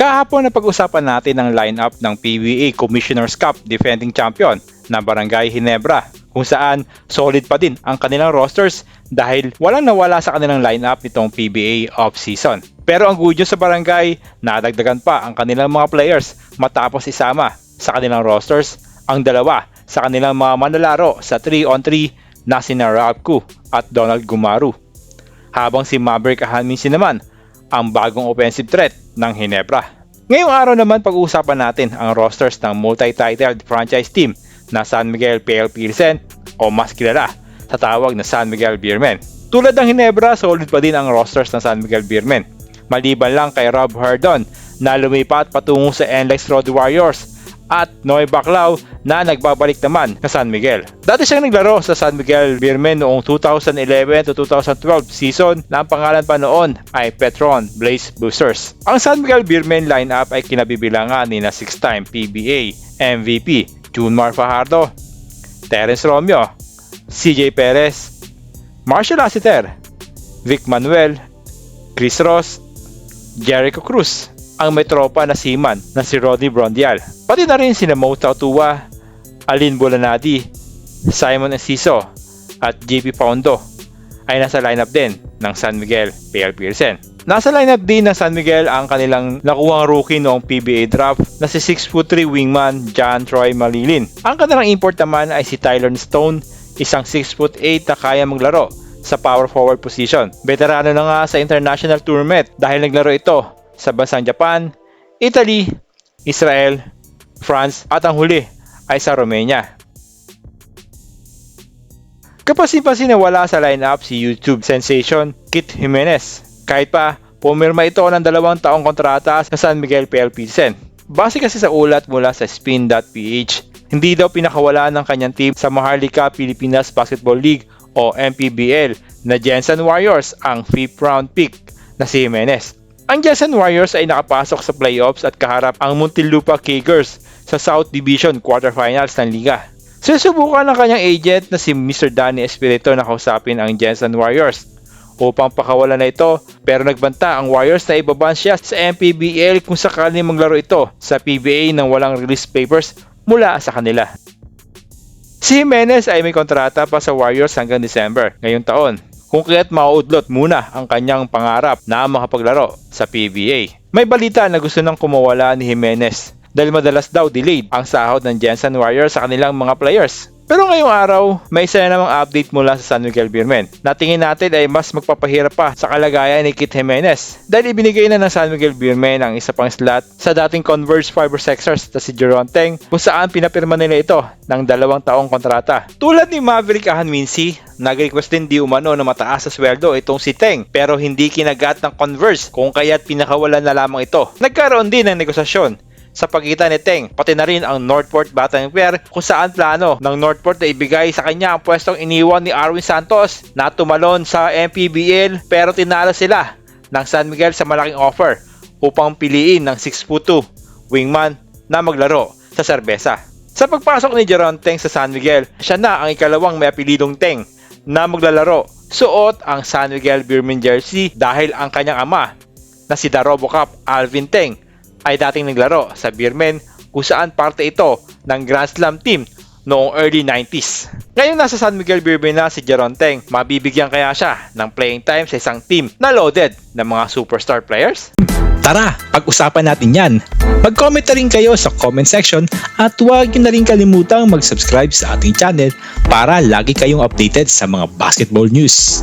Kahapon na pag-usapan natin ang lineup ng PBA Commissioner's Cup defending champion na Barangay Hinebra kung saan solid pa din ang kanilang rosters dahil walang nawala sa kanilang lineup nitong PBA off-season. Pero ang good news sa Barangay, nadagdagan pa ang kanilang mga players matapos isama sa kanilang rosters ang dalawa sa kanilang mga manlalaro sa 3-on-3 na sina Ralph Ku at Donald Gumaru. Habang si Maverick Ahanminsi naman ang bagong offensive threat ng Hinebra. Ngayong araw naman pag-uusapan natin ang rosters ng multi-titled franchise team na San Miguel PL Pilsen o mas kilala sa tawag na San Miguel Beermen. Tulad ng Hinebra, solid pa din ang rosters ng San Miguel Beermen. Maliban lang kay Rob Hardon na lumipat patungo sa NLEX Road Warriors at Noy Baclaw na nagbabalik naman sa San Miguel. Dati siyang naglaro sa San Miguel Beermen noong 2011 to 2012 season na ang pangalan pa noon ay Petron Blaze Boosters. Ang San Miguel Beermen lineup ay kinabibilangan ni na 6-time PBA MVP Junmar Fajardo, Terence Romeo, CJ Perez, Marshall Lassiter, Vic Manuel, Chris Ross, Jericho Cruz, ang may tropa na seaman na si Rodney Brondial. Pati na rin sina Mo Tautua, Alin Bolanadi, Simon Enciso at JP Paundo ay nasa lineup din ng San Miguel PL Pearson. Nasa lineup din ng San Miguel ang kanilang nakuhang rookie noong PBA draft na si 6'3 wingman John Troy Malilin. Ang kanilang import naman ay si Tyler Stone, isang 6'8 na kaya maglaro sa power forward position. Veterano na nga sa international tournament dahil naglaro ito sa bansang Japan, Italy, Israel, France at ang huli ay sa Romania. Kapasin-pasin na wala sa lineup si YouTube sensation Kit Jimenez. Kahit pa, pumirma ito ng dalawang taong kontrata sa San Miguel PL Pilsen. Base kasi sa ulat mula sa spin.ph, hindi daw pinakawala ng kanyang team sa Maharlika Pilipinas Basketball League o MPBL na Jensen Warriors ang 5th round pick na si Jimenez. Ang Jensen Warriors ay nakapasok sa playoffs at kaharap ang Muntinlupa Kagers sa South Division quarterfinals ng liga. Susubukan ng kanyang agent na si Mr. Danny Espirito na kausapin ang Jensen Warriors upang pakawalan na ito pero nagbanta ang Warriors na ibaban siya sa MPBL kung sakaling maglaro ito sa PBA nang walang release papers mula sa kanila. Si Jimenez ay may kontrata pa sa Warriors hanggang December ngayong taon kung kaya't mauudlot muna ang kanyang pangarap na makapaglaro sa PBA. May balita na gusto nang kumawala ni Jimenez dahil madalas daw delayed ang sahod ng Jensen Warriors sa kanilang mga players. Pero ngayong araw, may isa na namang update mula sa San Miguel Beermen. Natingin natin ay mas magpapahirap pa sa kalagayan ni Kit Jimenez dahil ibinigay na ng San Miguel Beermen ang isa pang slot sa dating Converge Fiber Sexers na si Jeron Teng kung saan pinapirma nila ito ng dalawang taong kontrata. Tulad ni Maverick Ahanminsi, nag-request din di umano na mataas sa sweldo itong si Teng pero hindi kinagat ng Converse kung kaya't pinakawalan na lamang ito. Nagkaroon din ng negosasyon sa pagitan ni Teng, pati na rin ang Northport Batang Pair kung saan plano ng Northport na ibigay sa kanya ang pwestong iniwan ni Arwin Santos na tumalon sa MPBL pero tinalo sila ng San Miguel sa malaking offer upang piliin ng 6'2 wingman na maglaro sa serbesa. Sa pagpasok ni Jeron Teng sa San Miguel, siya na ang ikalawang may apelidong Teng na maglalaro. Suot ang San Miguel Beerman jersey dahil ang kanyang ama na si The Robocop Alvin Teng ay dating naglaro sa Beermen kung saan parte ito ng Grand Slam team noong early 90s. Ngayon nasa San Miguel Beermen na si Jeron Teng, mabibigyan kaya siya ng playing time sa isang team na loaded ng mga superstar players? Tara, pag-usapan natin yan. Mag-comment na rin kayo sa comment section at huwag nyo na rin kalimutang mag-subscribe sa ating channel para lagi kayong updated sa mga basketball news.